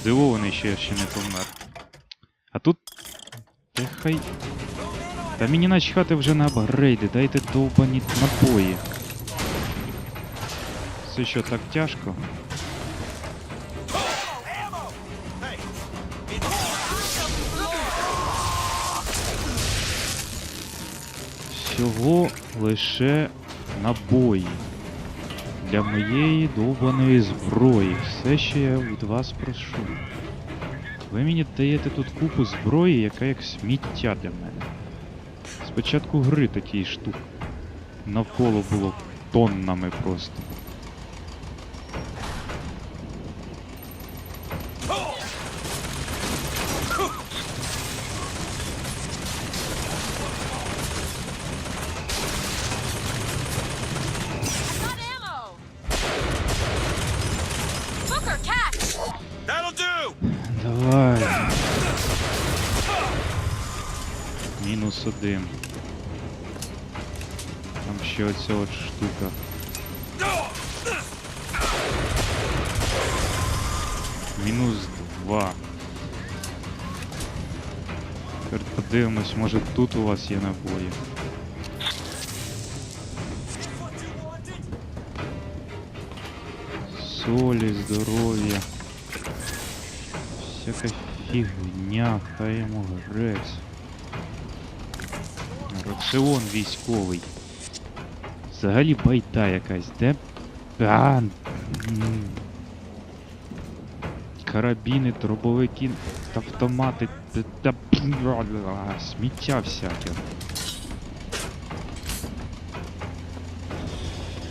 Здивований, що не помер. А тут. Та хай. Та мені начхати вже на апгрейди, дайте довбані набої. Це що, так тяжко? Всього лише набої. Для моєї довбаної зброї. Все, що я від вас прошу. Ви мені даєте тут купу зброї, яка як сміття для мене. Спочатку гри такі штук. Навколо було тоннами просто. Давай. Мінус один. Там ще оця от штука. Мінус два. Тепер подивимось, може тут у вас є набої. Солі, здоров'я. Всяка фігня, хай йому грець. Раціон військовий. Взагалі байта якась, де? А. Карабіни, дробовики, автомати, та, та, сміття всяке.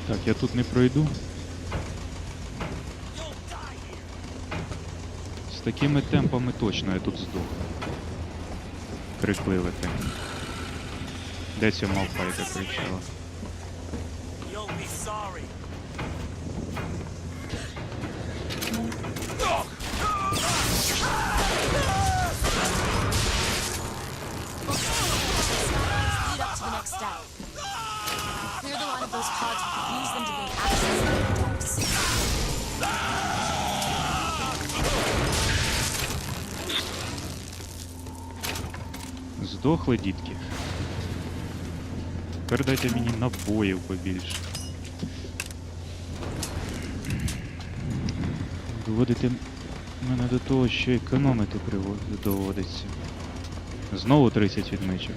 Так, я тут не пройду. З такими темпами точно я тут здох. Крикливити. Де ця мавпа, яка кричала? To the line of those pods. Здохли, дітки. Тепер дайте мені набоїв побільше. Доводите мене до того, що економити доводиться. Знову 30 відмичок.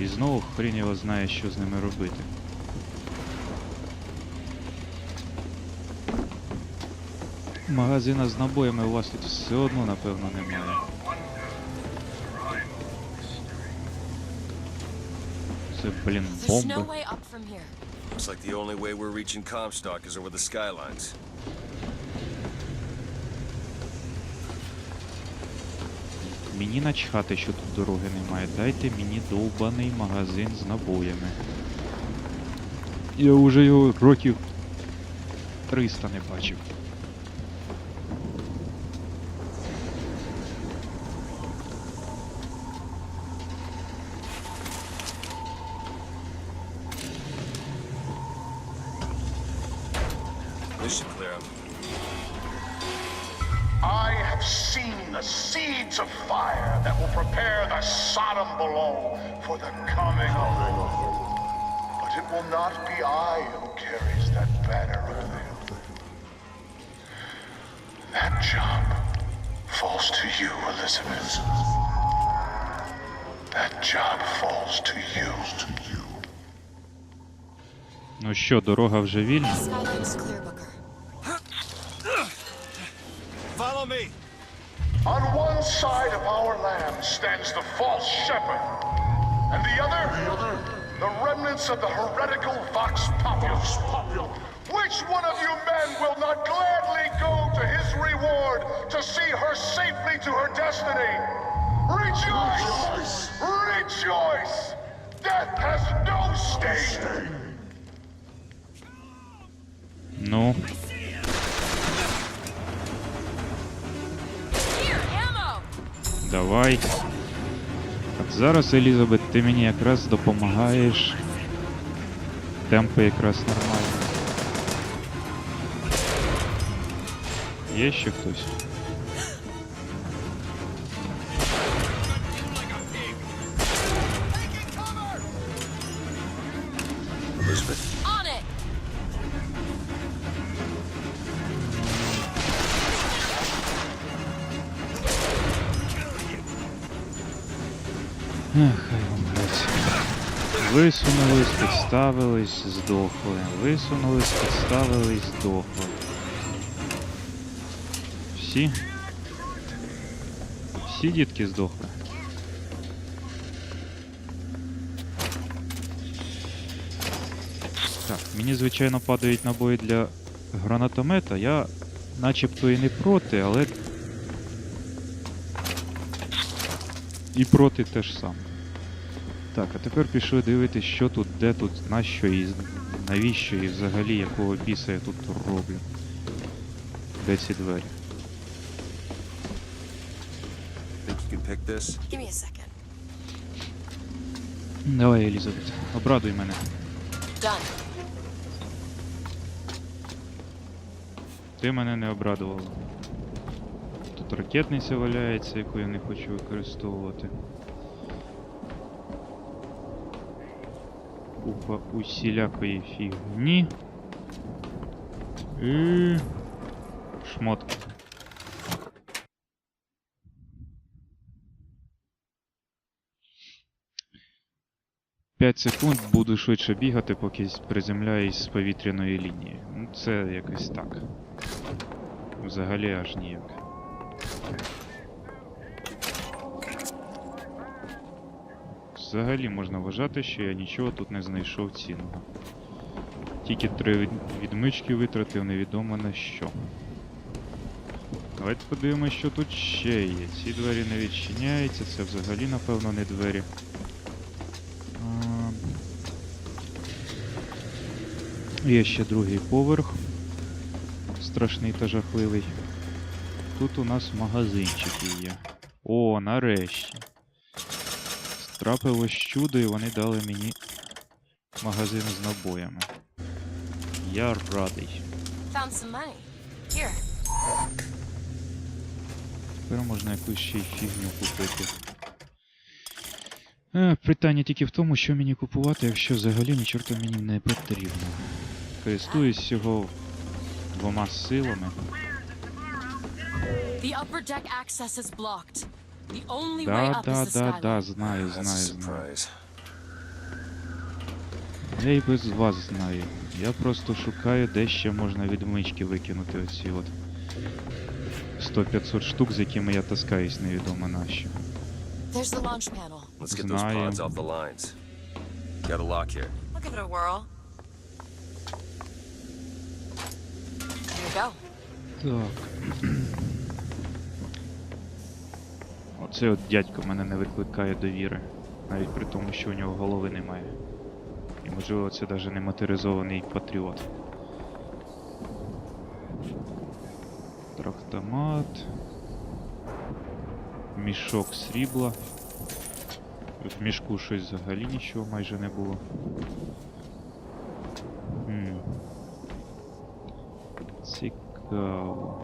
І знову хрінь його знає, що з ними робити. Магазина з набоями у вас тут все одно, напевно, немає. Це, блін, There's no бомби. way up from here. Looks like the only way we're reaching Comstock is over the skylines. Мені начхати, що тут дороги немає. Дайте мені довбаний магазин з набоями. Я вже його років 300 не бачив. I have seen the seeds of fire that will prepare the Sodom below for the coming of the Lord. But it will not be I who carries that banner of them. That job falls to you, Elizabeth. That job falls to you. To you. Ну що, дорога вже вільна? Follow me! On one side of our land stands the false shepherd, and the other, the remnants of the heretical Vox Populus. Which one of you men will not gladly go to his reward to see her safely to her destiny? Rejoice! Rejoice! Death has no sting! Ну, давай. От зараз, Елізабет, ти мені якраз допомагаєш. Темпи якраз нормальні. Є ще хтось? Elizabeth, хай вам грець. Висунулись, підставились, здохли. Висунулись, підставились, здохли. Всі? Всі дітки здохли. Так, мені, звичайно, падають набої для гранатомета. Я начебто і не проти, але І проти теж саме. Так, а тепер пішли дивитись, що тут, де тут, на що і навіщо і взагалі якого біса я тут роблю. Де ці двері? Давай, Елізабет, обрадуй мене. Ти мене не обрадувала. Ракетниця валяється, яку я не хочу використовувати. Купа усілякої фігні. І... Шмотки. П'ять секунд буду швидше бігати, поки приземляюсь з повітряної лінії. Ну, це якось так. Взагалі аж ніяк. Взагалі можна вважати, що я нічого тут не знайшов цінного. Тільки три відмички витратив невідомо на що. Давайте подивимося, що тут ще є. Ці двері не відчиняються, це взагалі, напевно, не двері. А, Є ще другий поверх. Страшний та жахливий. Тут у нас магазинчики є. О, нарешті. Трапилось чудо і вони дали мені магазин з набоями. Я радий. Тепер можна якусь ще й фігню купити. Е, питання тільки в тому, що мені купувати, якщо взагалі ні чорта мені не потрібно. Користуюсь всього двома силами. The upper deck access is blocked. The only way Да, up да, is the да, skylight. да, знаю, That's a знаю, знаю. surprise. Я і без вас знаю. Я просто шукаю, де ще можна відмички викинути оці от 100-500 штук, з якими я таскаюсь невідомо нащо. There's the launch panel. Let's get those Знаю. pods off the lines. Got a lock here. I'll give it a whirl. Here we go. Так. Оцей от дядько мене не викликає довіри. Навіть при тому, що у нього голови немає. І можливо це навіть не моторизований патріот. Трактомат. Мішок срібла. В мішку щось взагалі нічого майже не було. Хм. Цікаво.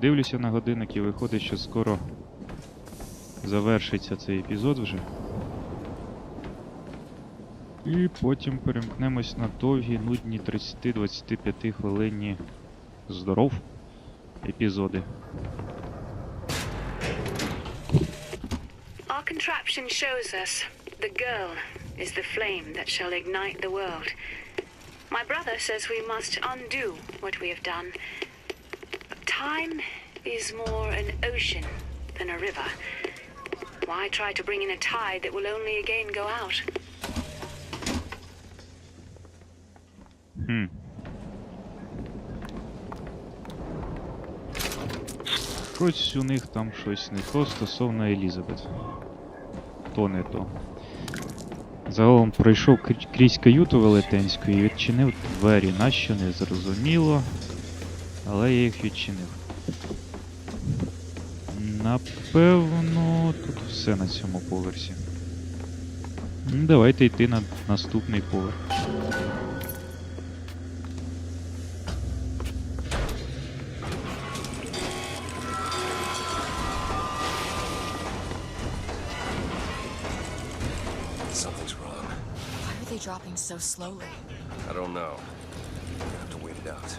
Дивлюся на годинник і виходить, що скоро завершиться цей епізод вже. І потім перемкнемось на довгі, нудні 30-25 хвилинні здоров епізоди. Our contraption shows us the girl is the flame that shall ignite the world. My brother says we must undo what we have done. Time is more an ocean than a river. Why try to bring in a tide that will only again go out? Хм. Щось у них там щось не то стосовно Елізабет. То не то. Загалом пройшов крізь каюту велетенську і відчинив двері, нащо не зрозуміло. Але я їх відчинив. М, Напевно, тут все на цьому поверсі. Ну, Давайте йти на наступний поверх. Something's wrong. Why are they dropping so slowly? I don't know. I have to wait it out.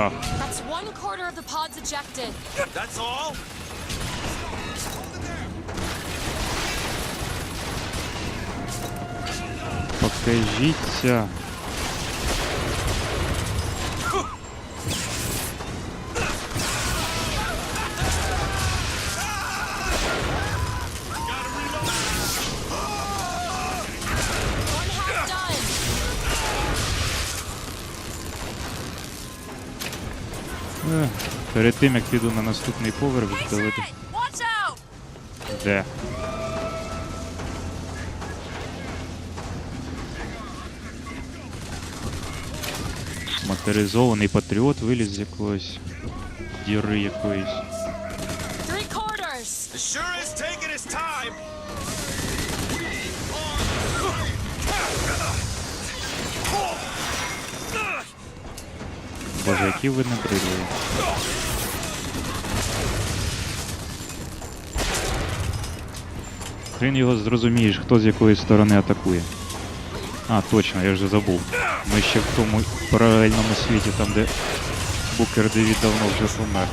Жах. That's one quarter of the pods ejected. That's all? Покажіться. Перед тим як піду на наступний поверх. Watch! Де? Материзований патріот виліз з якоїсь діри якоїсь. Боже, які ви набридливі. Хрін його зрозумієш, хто з якої сторони атакує. А, точно, я вже забув. Ми ще в тому паралельному світі, там де Букер Девід давно вже помер.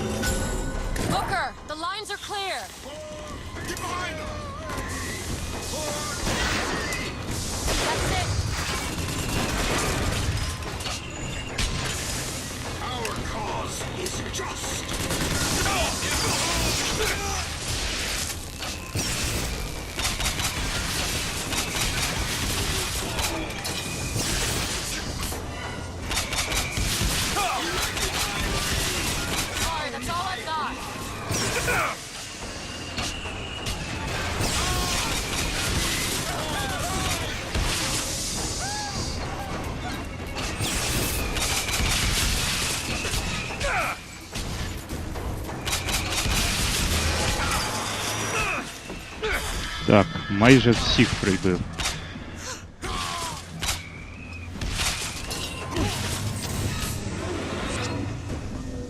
Так, майже всіх прибив.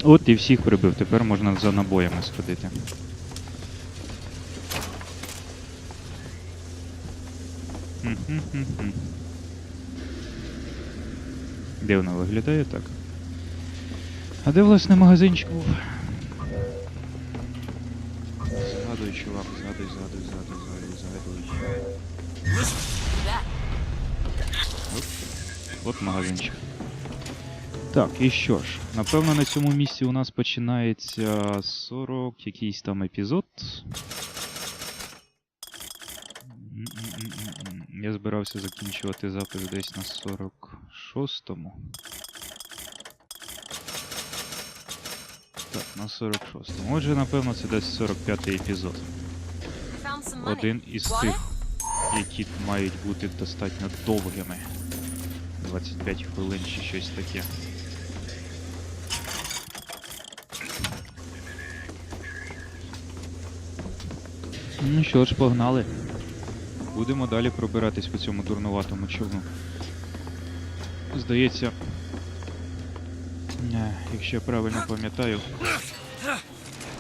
От і всіх прибив, тепер можна за набоями сходити. Де воно виглядає так? А де власне магазинчик був? Згадуй, чувак, згадуй, згадуй, згадуй. От магазинчик. Так, і що ж, напевно, на цьому місці у нас починається 40 якийсь там епізод. Я збирався закінчувати запис десь на 46-му. Так, на 46-му. Отже, напевно, це десь 45-й епізод. Один із тих, які мають бути достатньо довгими. 25 хвилин чи щось таке. Ну що ж, погнали. Будемо далі пробиратись по цьому дурнуватому човну. Здається, е, якщо я правильно пам'ятаю,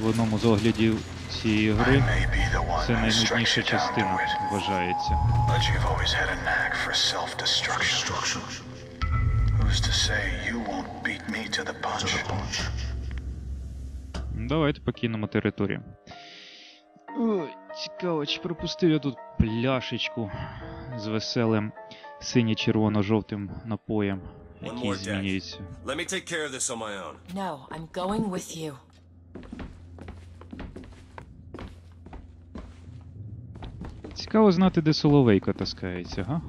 в одному з оглядів цієї гри це найнудніша частина вважається. Давайте покинемо територію. Ой, цікаво, чи пропустив я тут пляшечку з веселим синьо-червоно-жовтим напоєм, який змінюється. Let me take care of this on my own. No, I'm going with you. Цікаво знати, де Соловейко таскається, га?